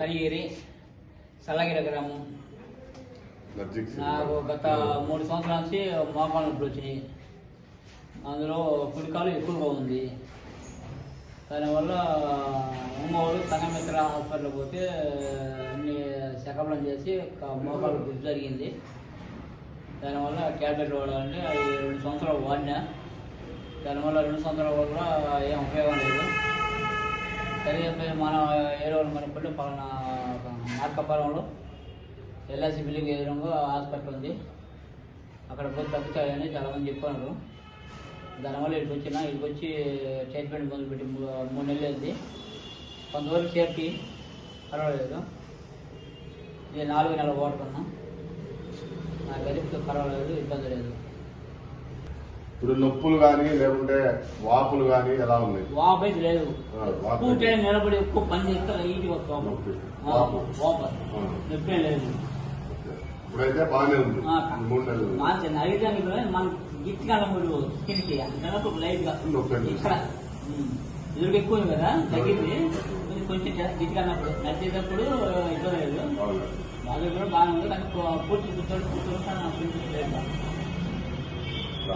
కనిగిరి సల్లగిరి గ్రామం. నాకు గత మూడు సంవత్సరాల నుంచి మోకాలు నొప్పులు వచ్చినాయి. అందులో కుడికాలు ఎక్కువగా ఉంది. దానివల్ల ఒంగోలు సంగమిత్ర హాస్పిటల్ పోతే అన్ని చెకప్లను చేసి ఒక మోకాలు గుర్తు జరిగింది. దానివల్ల ట్యాబ్లెట్లు వాడాలంటే అవి రెండు సంవత్సరాలు వాడినా. దానివల్ల రెండు సంవత్సరాల వల్ల ఏం మన మేము మన ఏడో మనకుంటే పలానా మార్కపురంలో ఎల్ఐసి బిల్డింగ్ ఎదురుగా హాస్పిటల్ ఉంది. అక్కడ పోయి తగ్గుతాయని చాలామంది చెప్పారు. దానివల్ల ఇక్కడికి వచ్చిన ఇక్కడికి వచ్చి ట్రీట్మెంట్ మొదలుపెట్టి పెట్టి మూడు నెలలు అయింది. కొంతవరకు సేఫ్టీ పర్వాలేదు. ఇది నాలుగు నెలలు వాడుకున్నా నా గదికి పర్వాలేదు ఇబ్బంది లేదు. ఇప్పుడు నొప్పులు కానీ లేకుంటే వాపులు కానీ ఎలా ఉన్నాయి? వాపు అయితే లేదు. నిలబడి ఎక్కువ పని చేస్తే లైట్గా వస్తాము నొప్పి. వాపు. లేదు. ఇప్పుడైతే బాగానే ఉంది. మూడు నెలలు. మంచి నైవేద్యానికి కూడా మన గిట్టిగా మూడు స్కిన్కి. ఇక్కడ. ఉమ్, ఎదురుగా ఎక్కువ ఉంది కదా తగ్గింది. కొంచెం గిట్టిగా అన్నప్పుడు నడిచేటప్పుడు ఇబ్బంది లేదు. వాళ్ళు కూడా బాగానే ఉంది. కానీ పూర్తి కూర్చోడు కూర్చోడు.